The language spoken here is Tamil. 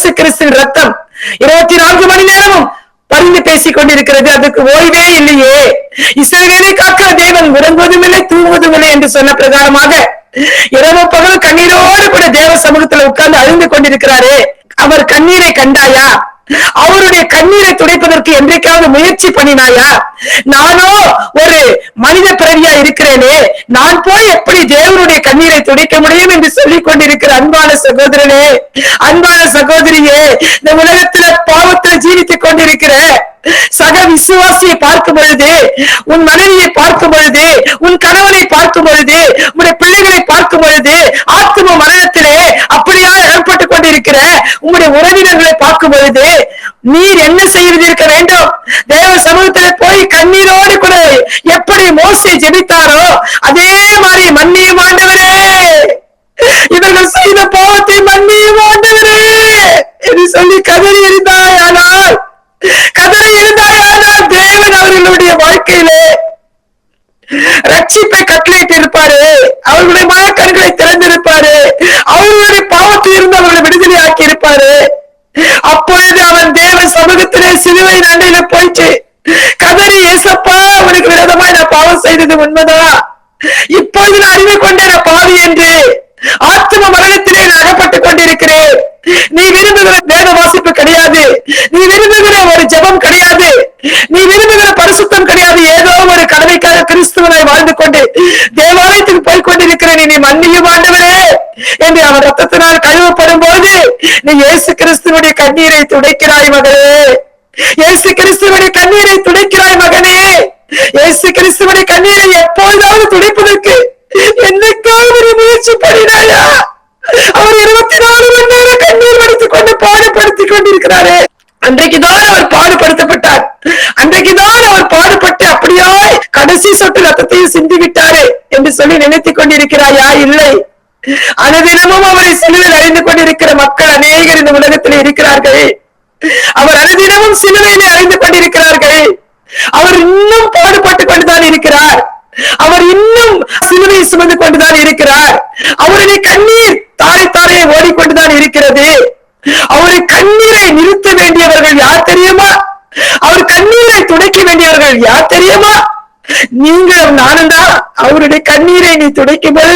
இயேசு கிறிஸ்துவின் ரத்தம். இருபத்தி நான்கு மணி நேரமும் பரிந்து பேசிக் கொண்டிருக்கிறது அதுக்கு ஓய்வே இல்லையே. இஸ்ரவேலை காக்க தேவன் உறங்குவதும் இல்லை தூங்குவதும் இல்லை என்று சொன்ன பிரகாரமாக இரவு பகல் கண்ணீரோடு கூட தேவ சமூகத்துல உட்கார்ந்து அழுந்து கொண்டிருக்கிறாரே. அவர் கண்ணீரை கண்டாயா? அவருடைய கண்ணீரை துடைப்பதற்கு என்றைக்காவது முயற்சி பண்ணினாயா? நானோ ஒரு மனித பிறவியா இருக்கிறேனே. நான் போய் எப்படி தேவனுடைய கண்ணீரை துடைக்க முடியும் என்று சொல்லிக் கொண்டிருக்கிற அன்பான சகோதரனே அன்பான சகோதரியே இந்த உலகத்துல பாவத்துல ஜீவித்துக் கொண்டிருக்கிற சக விசுவாசியை பார்க்கும் பொழுது உன் மனைவியை பார்க்கும் பொழுது உன் கணவனை பார்க்கும் பொழுது உன்னுடைய பிள்ளைகளை பார்க்கும் பொழுது ஆத்ம மரணத்திலே அப்படியா ஏற்பட்டுக் கொண்டிருக்கிற உங்களுடைய உறவினர்களை பார்க்கும் பொழுது நீர் என்ன செய்திருக்க வேண்டும்? தேவ சமூகத்தில் போய் கண்ணீரோடு கூட எப்படி மோசை ஜெபித்தாரோ அதே மாதிரி மன்னியும் ஆண்டவரே. இவர்கள் செய்த பாவத்தை மன்னியும் ஆண்டவரே என்று சொல்லி கதறி இருந்தாயானால் கதறி இருந்தாயானால் தேவன் அவர்களுடைய வாழ்க்கையிலே ரட்சிப்பை கட்டளையிட்டு இருப்பாரு அவர்களுடைய சமூகத்திலே சிலுவை போயிட்டு கதறி ஏசப்பா உனக்கு விரோதமாய் நான் பாவம் செய்தது உண்மைதான் இப்பொழுது நான் அறிவு கொண்டேன் நான் பாவி என்று. ஆத்ம மரணத்திலே நான் அகப்பட்டுக் கொண்டிருக்கிறேன். நீ விரும்புகிற வேத வாசிப்பு கிடையாது. நீ விரும்புகிற ஒரு ஜபம் கிடையாது. நீ விரும்புகிற பரிசுத்தம் கிடையாது. ஏதோ ஒரு கடமைக்காக கிறிஸ்துவனாய் வாழ்ந்து கொண்டு தேவாலயத்துக்கு போய் கொண்டிருக்கிறேன். நீ மன்னியும் ஆண்டவரே என்று அவர் ரத்தத்தினால் கழுவப்படும் போது நீ இயேசு கிறிஸ்துவனுடைய கண்ணீரை துடைக்கிறாய் மகளே. இயேசு கிறிஸ்துவனுடைய கண்ணீரை துடைக்கிறாய் மகனே. இயேசு கிறிஸ்துவனுடைய கண்ணீரை எப்பொழுதாவது துடைப்பதற்கு என்னைக்காவது ஒரு முயற்சி பண்ணினாயா? அவர் இருபத்தி நாலு மணி நேரம் கண்ணீர் வடித்துக் கொண்டு பாடுபடுத்திக் கொண்டிருக்கிறாரே. அன்றைக்குதான் அவர் பாடுபடுத்தப்பட்டார். அன்றைக்குதான் அவர் பாடுபட்டு அப்படியாய் கடைசி சொட்டு ரத்தத்தையும் சிந்தி விட்டாரே என்று சொல்லி நினைத்துக் கொண்டிருக்கிறாயா? இல்லை. அனுதினமும் அவரை சிலுவில் அறிந்து கொண்டிருக்கிற மக்கள் அநேகர் இந்த உலகத்தில் இருக்கிறார்களே. அவர் அனுதினமும் சிலுவையிலே அறிந்து கொண்டிருக்கிறார்கள். அவர் இன்னும் பாடுபட்டுக் கொண்டுதான் இருக்கிறார். அவர் இன்னும் சிலுவையை சுமந்து கொண்டுதான் இருக்கிறார். அவருடைய கண்ணீர் தாரை தாரையை ஓடிக்கொண்டுதான் இருக்கிறது. அவருடைய கண்ணீரை நிறுத்த வேண்டியவர்கள் யார் தெரியுமா? அவர் கண்ணீரை துடைக்க வேண்டியவர்கள் யார் தெரியுமா? நீங்களும் நானும் தான் அவருடைய கண்ணீரை நீ துடைக்கும் பொழுது